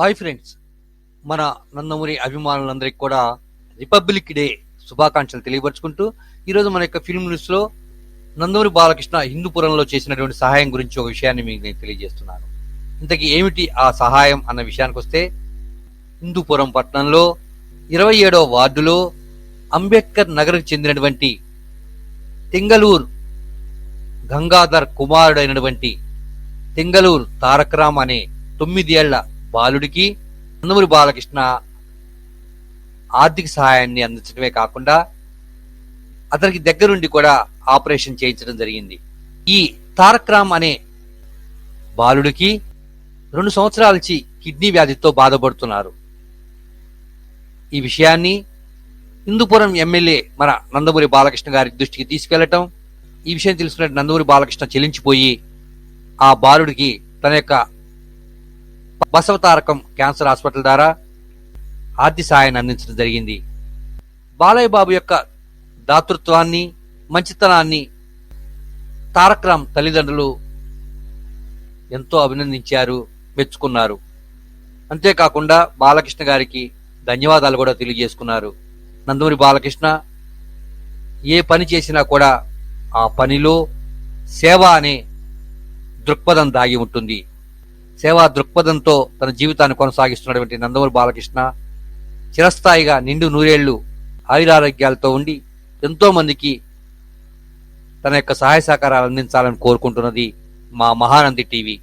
Hi friends. మన నందమూరి అభిమానులందరికీ కూడా రిపబ్లిక్ డే శుభాకాంక్షలు తెలియపరుచుకుంటూ ఈరోజు మన యొక్క ఫిల్మ్ న్యూస్లో నందమూరి బాలకృష్ణ హిందూపురంలో చేసినటువంటి సహాయం గురించి ఒక విషయాన్ని మీకు నేను తెలియజేస్తున్నాను. ఇంతకీ ఏమిటి ఆ సహాయం అన్న విషయానికి వస్తే హిందూపురం పట్టణంలో ఇరవై ఏడవ వార్డులో అంబేద్కర్ నగర్కు చెందినటువంటి తెంగలూరు గంగాధర్ కుమారుడైనటువంటి తెంగలూరు తారకరామ్ అనే తొమ్మిదేళ్ళ బాలుడికి నందమూరి బాలకృష్ణ ఆర్థిక సహాయాన్ని అందించడమే కాకుండా అతనికి దగ్గరుండి కూడా ఆపరేషన్ చేయించడం జరిగింది. ఈ తారకరామ్ అనే బాలుడికి రెండు సంవత్సరాలచి కిడ్నీ వ్యాధితో బాధపడుతున్నారు. ఈ విషయాన్ని హిందూపురం ఎమ్మెల్యే మన నందమూరి బాలకృష్ణ గారి దృష్టికి తీసుకెళ్ళటం ఈ విషయం తెలుసుకున్న నందమూరి బాలకృష్ణ చెల్లించిపోయి ఆ బాలుడికి తన యొక్క బసవతారకం క్యాన్సర్ హాస్పిటల్ ద్వారా ఆర్థిక సహాయాన్ని అందించడం జరిగింది. బాలయ్య బాబు యొక్క దాతృత్వాన్ని మంచితనాన్ని తారకరామ్ తల్లిదండ్రులు ఎంతో అభినందించారు మెచ్చుకున్నారు. అంతేకాకుండా బాలకృష్ణ గారికి ధన్యవాదాలు కూడా తెలియజేసుకున్నారు. నందమూరి బాలకృష్ణ ఏ పని చేసినా కూడా ఆ పనిలో సేవ అనే దృక్పథం దాగి ఉంటుంది. సేవా దృక్పథంతో తన జీవితాన్ని కొనసాగిస్తున్నటువంటి నందమూరి బాలకృష్ణ చిరస్థాయిగా నిండు నూరేళ్ళు ఆయురారోగ్యాలతో ఉండి ఎంతోమందికి తన యొక్క సహాయ సహకారాలు అందించాలని కోరుకుంటున్నది మా మహానంది టీవీ.